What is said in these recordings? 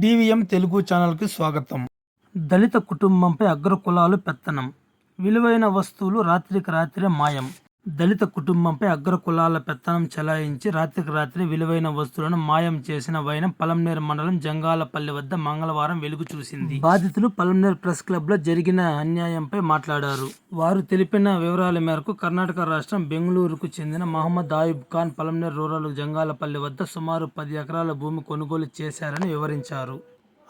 DVM Telugu ఛానల్కి స్వాగతం. దళిత కుటుంబంపై అగ్ర కులాలు పెత్తనం. విలువైన వస్తువులు రాత్రికి రాత్రే మాయం. దళిత కుటుంబంపై అగ్ర కులాల పెత్తనం చెలాయించి రాత్రికి రాత్రి విలువైన వస్తువులను మాయం చేసిన వైనం పలంనేరు మండలం జంగాలపల్లి వద్ద మంగళవారం వెలుగు చూసింది. బాధితులు పలంనేరు ప్రెస్ క్లబ్లో జరిగిన అన్యాయంపై మాట్లాడారు. వారు తెలిపిన వివరాల మేరకు కర్ణాటక రాష్ట్రం బెంగళూరుకు చెందిన మహమ్మద్ ఆయుబ్ ఖాన్ పలంనేరు రూరల్ జంగాలపల్లి వద్ద సుమారు పది ఎకరాల భూమి కొనుగోలు చేశారని వివరించారు.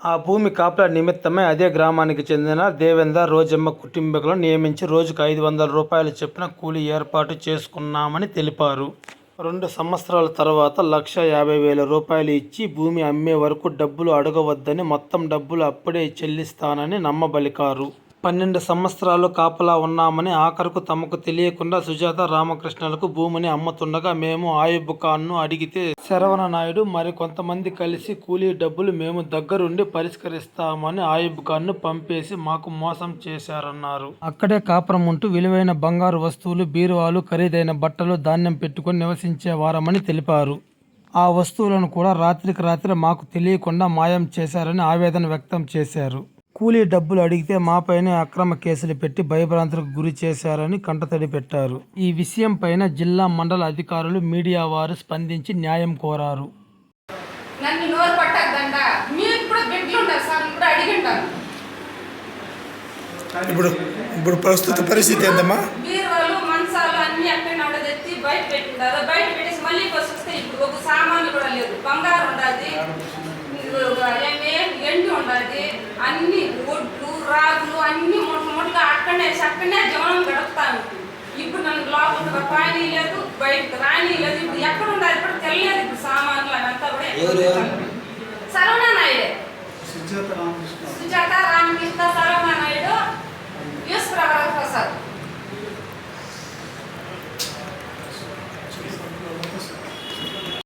ఆ భూమి కాపలా నిమిత్తమై అదే గ్రామానికి చెందిన దేవేందర్ రోజమ్మ కుటుంబీకులను నియమించి రోజుకు ఐదు వందల రూపాయలు చొప్పున కూలీ ఏర్పాటు చేసుకున్నామని తెలిపారు. రెండు సంవత్సరాల తర్వాత లక్ష యాభై వేల రూపాయలు ఇచ్చి భూమి అమ్మే వరకు డబ్బులు అడగవద్దని మొత్తం డబ్బులు అప్పుడే చెల్లిస్తానని నమ్మబలికారు. పన్నెండు సంవత్సరాలు కాపలా ఉన్నామని ఆఖరుకు తమకు తెలియకుండా సుజాత రామకృష్ణలకు భూమిని అమ్ముతుండగా మేము ఆయుబ్ ఖాన్ను అడిగితే శరవణ నాయుడు మరి కొంతమంది కలిసి కూలీ డబ్బులు మేము దగ్గరుండి పరిష్కరిస్తామని ఆయుబ్ ఖాన్ను పంపేసి మాకు మోసం చేశారన్నారు. అక్కడే కాపురం ఉంటూ విలువైన బంగారు వస్తువులు బీరువాలు ఖరీదైన బట్టలు ధాన్యం పెట్టుకుని నివసించేవారమని తెలిపారు. ఆ వస్తువులను కూడా రాత్రికి రాత్రి మాకు తెలియకుండా మాయం చేశారని ఆవేదన వ్యక్తం చేశారు. కూలీ డబ్బులు అడిగితే మాపైనే అక్రమ కేసులు పెట్టి భయభ్రాంతులకు గురి చేశారని కంటతడి పెట్టారు. ఈ విషయం పైన జిల్లా మండల అధికారులు మీడియా వారు స్పందించి న్యాయం కోరారు. నన్ను నోరు పట్టద్దంట. మీరు కూడా బిడ్డలు ఉన్నారు సార్ ఇప్పుడు ఇప్పుడు ఇప్పుడు ప్రస్తుత పరిస్థితి ఏందమ్మా? బీరువాలు మంచాలు అన్ని అక్కడ బయట పెట్టిండారు బయట పెట్టేసి మళ్ళీ వస్తే ఇప్పుడు ఒక సామాన్లు కూడా లేదు. అక్కడనే జీవనం గడుపుతాను ఇప్పుడు నన్ను లోపల పానీ లేదు బయటకు రాని లేదు ఇప్పుడు ఎక్కడ ఉండాలి? ఇప్పుడు తెలియదు ఇప్పుడు సామాన్లు అదంతా కూడా సరవణ నాయుడే. సుజాత రామకృష్ణ. సరవణ